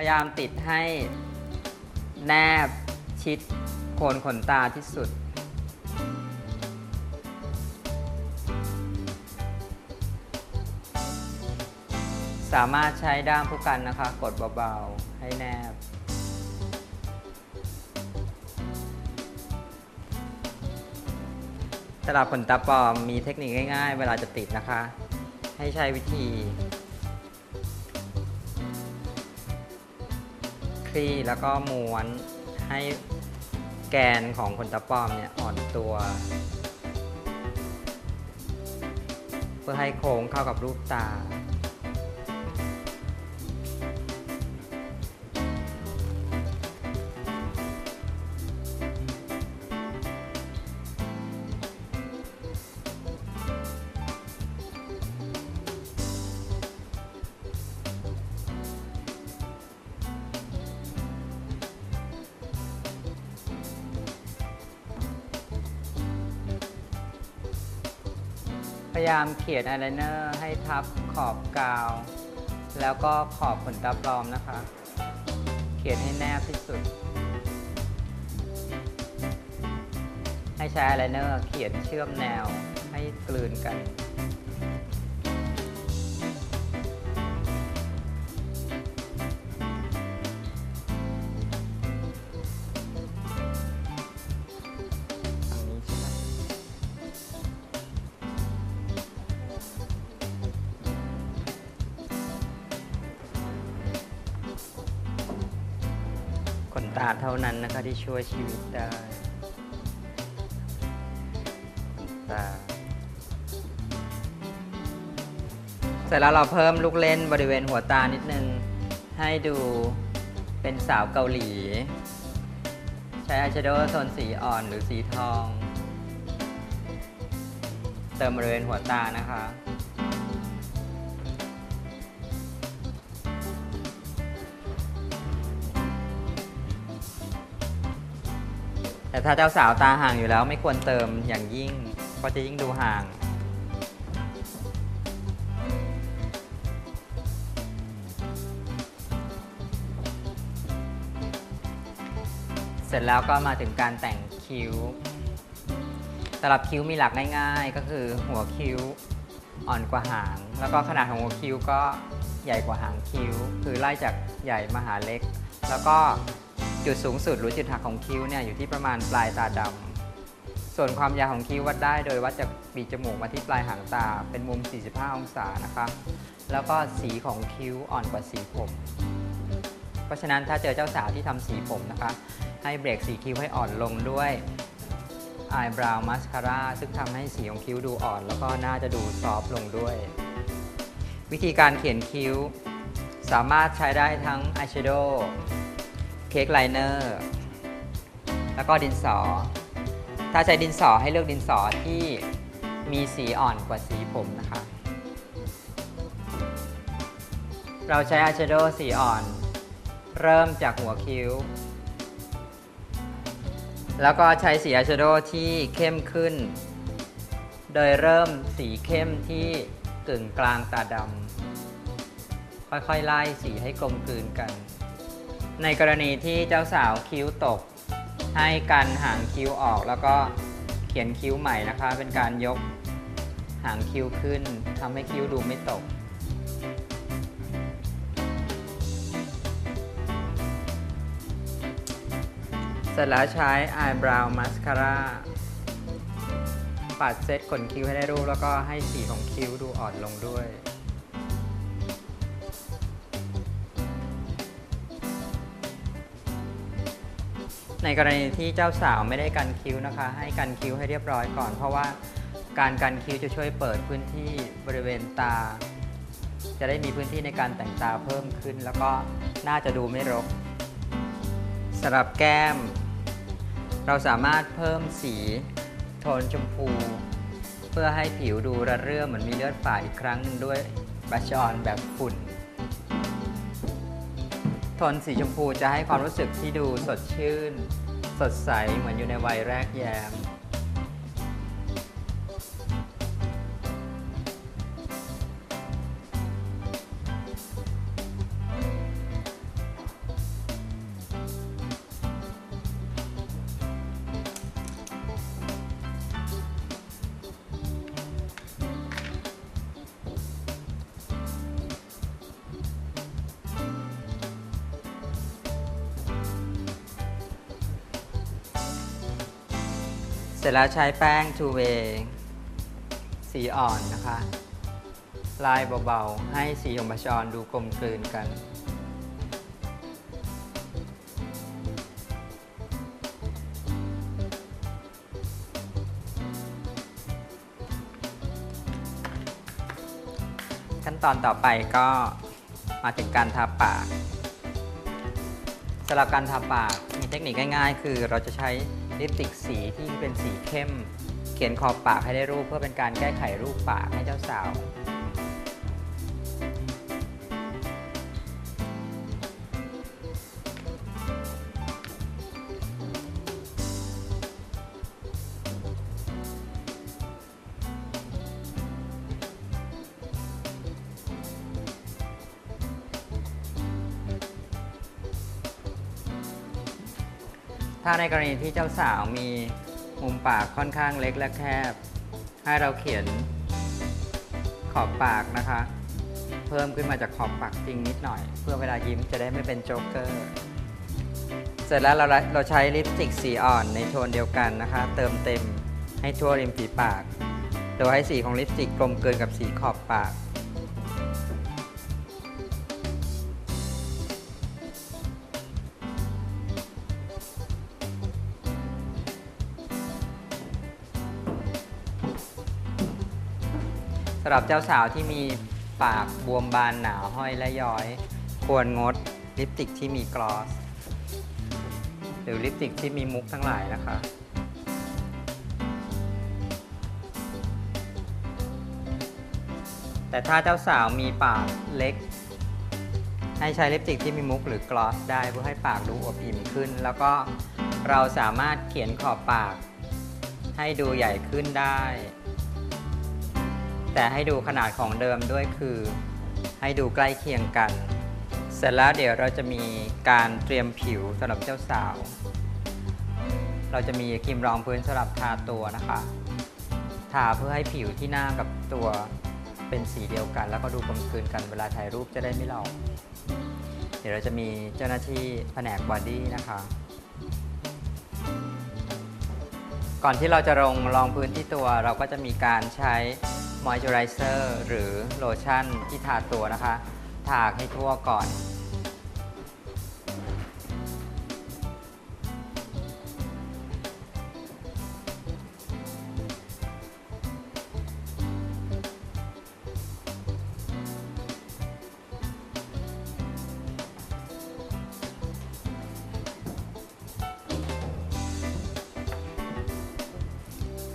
พยายามติดให้แนบชิดโคนขนตาที่สุด สามารถใช้ด้ามผู้กันนะคะ กดเบาๆ ให้แนบ สำหรับขนตาปลอมมีเทคนิคง่ายๆ เวลาจะติดนะคะ ให้ใช้วิธี ลี่แล้วก็ม้วนให้แกนของขนตะปอมเนี่ยอ่อนตัว เพื่อให้โค้งเข้ากับรูปตา ยายามเขียนอายไลเนอร์ให้ทับขอบกาว แล้วก็ขอบขนตาปลอมนะคะ เขียนให้แนบที่สุด ให้ใช้อายไลเนอร์เขียนเชื่อมแนวให้กลืนกัน ตาเท่านั้นนะคะที่ช่วยชีวิตได้ตาเสร็จแล้วเราเพิ่มลูกเล่นบริเวณหัวตานิดนึง ให้ดูเป็นสาวเกาหลี ใช้อายแชโดว์โทนสีอ่อนหรือสีทอง เติมบริเวณหัวตานะคะ แต่ถ้าเจ้าสาวตาห่างอยู่แล้วไม่ควรเติมอย่างยิ่ง ก็จะยิ่งดูห่าง เสร็จแล้วก็มาถึงการแต่งคิ้วสำหรับคิ้วมีหลักง่ายๆ ก็คือหัวคิ้วอ่อนกว่าหาง แล้วก็ขนาดของหัวคิ้วก็ใหญ่กว่าหางคิ้ว คือไล่จากใหญ่มาหาเล็ก แล้วก็ จุดสูงสุดหรือจุดหักของคิ้วเนี่ยอยู่ที่ประมาณปลายตาดำส่วนความยาวของคิ้ววัดได้โดยวัดจากปีจมูกมาที่ปลายหางตาเป็นมุม 45 องศานะคะ แล้วก็สีของคิ้วอ่อนกว่าสีผม เพราะฉะนั้นถ้าเจอเจ้าสาวที่ทำสีผมนะคะ ให้เบรกสีคิ้วให้อ่อนลงด้วย eyebrow mascara ซึ่งทำให้สีของคิ้วดูอ่อน แล้วก็น่าจะดูซอฟต์ลงด้วย วิธีการเขียนคิ้ว สามารถใช้ได้ทั้ง eyeshadow เค้กไลเนอร์แล้วก็ดินสอ ถ้าใช้ดินสอให้เลือกดินสอที่มีสีอ่อนกว่าสีผมนะคะ เราใช้ eyeshadow สีอ่อน เริ่มจากหัวคิ้ว แล้วก็ใช้สีอายแชโดว์ที่เข้มขึ้น โดยเริ่มสีเข้มที่กึ่งกลางตาดำค่อยๆไล่สีให้กลมกลืนกัน ในกรณีที่เจ้าสาวคิ้วตก ให้กันหางคิ้วออกแล้วก็เขียนคิ้วใหม่นะคะ เป็นการยกหางคิ้วขึ้นทำให้คิ้วดูไม่ตก เสร็จแล้วใช้ eyebrow mascara ปัดเซตขนคิ้วให้ได้รูปแล้วก็ให้สีของคิ้วดูอ่อนลงด้วย ในกรณีที่เจ้าสาวไม่ได้กันคิ้วนะคะ ให้กันคิ้วให้เรียบร้อยก่อน เพราะว่าการกันคิ้วจะช่วยเปิดพื้นที่บริเวณตา จะได้มีพื้นที่ในการแต่งตาเพิ่มขึ้น แล้วก็น่าจะดูไม่รกสำหรับแก้ม เราสามารถเพิ่มสีโทนชมพู เพื่อให้ผิวดูระเรื่อเหมือนมีเลือดฝาดอีกครั้งหนึ่งด้วยบัชออนแบบฝุ่น โทนสีชมพูจะให้ความรู้สึกที่ดูสดชื่น สดใสเหมือนอยู่ในวัยแรกแยม ร็จแล้วใช้แป้ง two way สีอ่อนนะคะ ลายเบาๆ ให้สีของบาชอนดูกลมกลืนกัน ขั้นตอนต่อไปก็มาถึงการทาปากสำหรับการทาปากมีเทคนิคง่ายๆ คือเราจะใช้ ลิปสติกสีที่เป็นสีเข้ม เขียนขอบปากให้ได้รูปเพื่อเป็นการแก้ไขรูปปากให้เจ้าสาว ถ้าในกรณีที่เจ้าสาวมีมุมปากค่อนข้างเล็กและแคบ ให้เราเขียนขอบปากนะคะ เพิ่มขึ้นมาจากขอบปากจริงนิดหน่อย เพื่อเวลายิ้มจะได้ไม่เป็นโจ๊กเกอร์ เสร็จแล้วเราเราใช้ลิปสติกสีอ่อนในโทนเดียวกันนะคะ เติมเต็มให้ทั่วริมฝีปาก โดยให้สีของลิปสติกกลมเกินกับสีขอบปากำหรับเจ้าสาวที่มีปากบวมบานหนาห้อยและย้อย ควรงดลิปสติกที่มีกลอส หรือลิปสติกที่มีมุกทั้งหลายนะคะแต่ถ้าเจ้าสาวมีปากเล็ก ให้ใช้ลิปสติกที่มีมุกหรือกลอสได้เพื่อให้ปากดูอวบอิ่มขึ้น แล้วก็เราสามารถเขียนขอบปาก ให้ดูใหญ่ขึ้นได้ แต่ให้ดูขนาดของเดิมด้วยคือ ให้ดูใกล้เคียงกัน เสร็จแล้วเดี๋ยวเราจะมีการเตรียมผิวสำหรับเจ้าสาว เราจะมีครีมรองพื้นสำหรับทาตัวนะคะ ทาเพื่อให้ผิวที่หน้ากับตัวเป็นสีเดียวกัน แล้วก็ดูกลมกลืนกันเวลาถ่ายรูปจะได้ไม่หลอกเดี๋ยวเราจะมีเจ้าหน้าที่แผนกบอดี้นะคะ ก่อนที่เราจะลงรองพื้นที่ตัวเราก็จะมีการใช้ มอยเจอไรเซอร์หรือโลชั่นที่ทาตัวนะคะ ทาให้ทั่วก่อน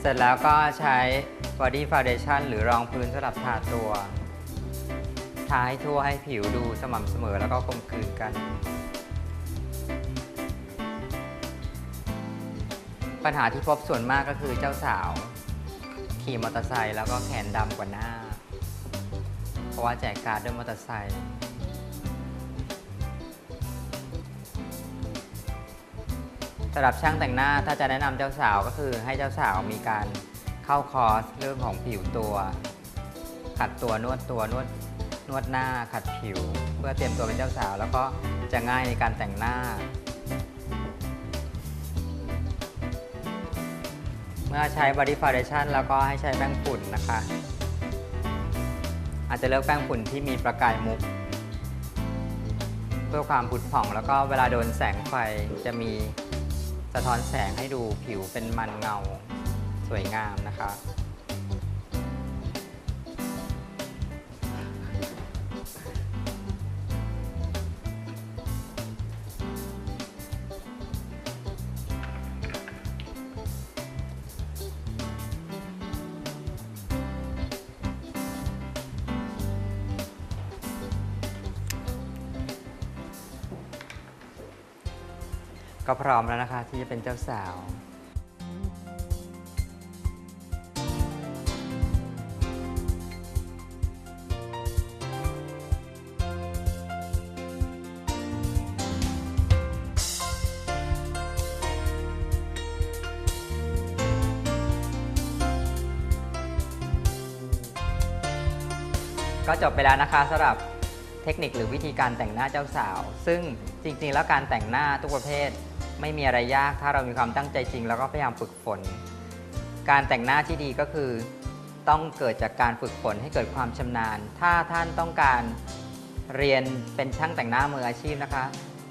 เสร็จแล้วก็ใช้ Body Foundation หรือรองพื้นสำหรับทาตัว ทาให้ทั่วให้ผิวดูสม่ำเสมอแล้วก็กลมกลืนกัน ปัญหาที่พบส่วนมากก็คือเจ้าสาว ขี่มอเตอร์ไซค์แล้วก็แขนดำกว่าหน้า เพราะว่าแจกการ์ดด้วยมอเตอร์ไซค์สำหรับช่างแต่งหน้าถ้าจะแนะนำเจ้าสาวก็คือให้เจ้าสาวมีการ เข้าคอร์สเรื่องของผิวตัว ขัดตัวนวดตัวนวดนวดหน้าขัดผิว เพื่อเตรียมตัวเป็นเจ้าสาว แล้วก็จะง่ายในการแต่งหน้า เมื่อใช้ Body Foundation แล้วก็ให้ใช้แป้งฝุ่นนะคะ อาจจะเลือกแป้งฝุ่นที่มีประกายมุก เพื่อความผุดผ่องแล้วก็เวลาโดนแสงไฟจะมีสะท้อนแสงให้ดูผิวเป็นมันเงา สวยงามนะคะ ก็พร้อมแล้วนะคะที่จะเป็นเจ้าสาว ก็จบไปแล้วนะคะสำหรับเทคนิคหรือวิธีการแต่งหน้าเจ้าสาว ซึ่งจริง ๆ แล้วการแต่งหน้าทุกประเภท ไม่มีอะไรยาก ถ้าเรามีความตั้งใจจริง แล้วก็พยายามฝึกฝน การแต่งหน้าที่ดีก็คือ ต้องเกิดจากการฝึกฝนให้เกิดความชำนาญ ถ้าท่านต้องการเรียนเป็นช่างแต่งหน้ามืออาชีพนะคะ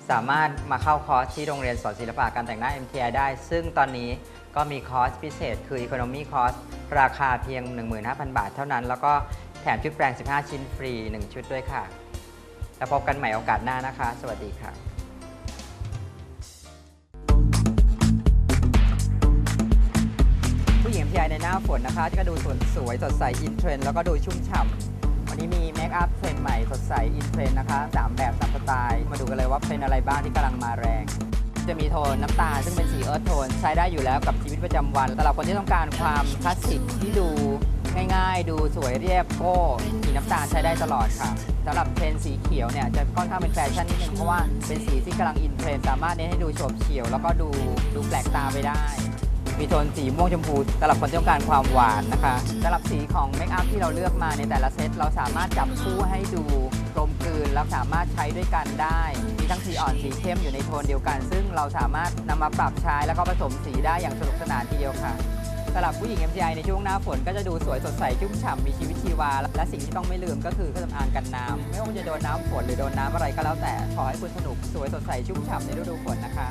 สามารถมาเข้าคอร์สที่โรงเรียนสอนศิลปะการแต่งหน้า MTI ได้ ซึ่งตอนนี้ก็มีคอร์สพิเศษ คือ Economy Course ราคาเพียง 15,000 บาทเท่านั้น แล้วก็ แถมชุดแปรง15 ชิ้นฟรี 1 ชุดด้วยค่ะ แล้วพบกันใหม่โอกาสหน้านะคะ สวัสดีค่ะผู้หญิง MTI ในหน้าฝนนะคะก็ดูสวยสวยสดใสอินเทรนด์แล้วก็ดูชุ่มฉ่ำวันนี้มีเมคอัพเทรนด์ใหม่สดใสอินเทรนด์นะคะสามแบบสามสไตล์ มาดูกันเลยว่าเป็นอะไรบ้างที่กำลังมาแรง จะมีโทนน้ำตาลซึ่งเป็นสีเอิร์ธโทน ใช้ได้อยู่แล้วกับชีวิตประจำวันสำหรับคนที่ต้องการความคลาสสิกที่ดู ง่ายๆ ดูสวยเรียบโก้สีน้ำตาลใช้ได้ตลอดค่ะสำหรับเทรนด์สีเขียวเนี่ยจะค่อนข้างเป็นแฟชั่นนิดนึงเพราะว่าเป็นสีที่กำลังอินเทรนด์สามารถเน้นให้ดูโฉบเฉี่ยวแล้วก็ดูดูแปลกตาไปได้ มีโทนสีม่วงชมพูสำหรับคนที่ต้องการความหวานนะคะสำหรับสีของเมคอัพที่เราเลือกมาในแต่ละเซตเราสามารถจับคู่ให้ดูกลมกลืนแล้วสามารถใช้ด้วยกันได้ มีทั้งสีอ่อนสีเข้มอยู่ในโทนเดียวกัน ซึ่งเราสามารถนำมาปรับใช้แล้วก็ผสมสีได้อย่างสนุกสนานทีเดียวค่ะ สำหรับผู้หญิง MGI ในช่วงหน้าฝนก็จะดูสวยสดใสชุ่มฉ่ำมีชีวิตชีวา และสิ่งที่ต้องไม่ลืมก็คือเครื่องสำอางกันน้ำไม่ว่าจะโดนน้ำฝนหรือโดนน้ำอะไรก็แล้วแต่ขอให้คุณสนุกสวยสดใสชุ่มฉ่ำในฤดูฝนนะคะ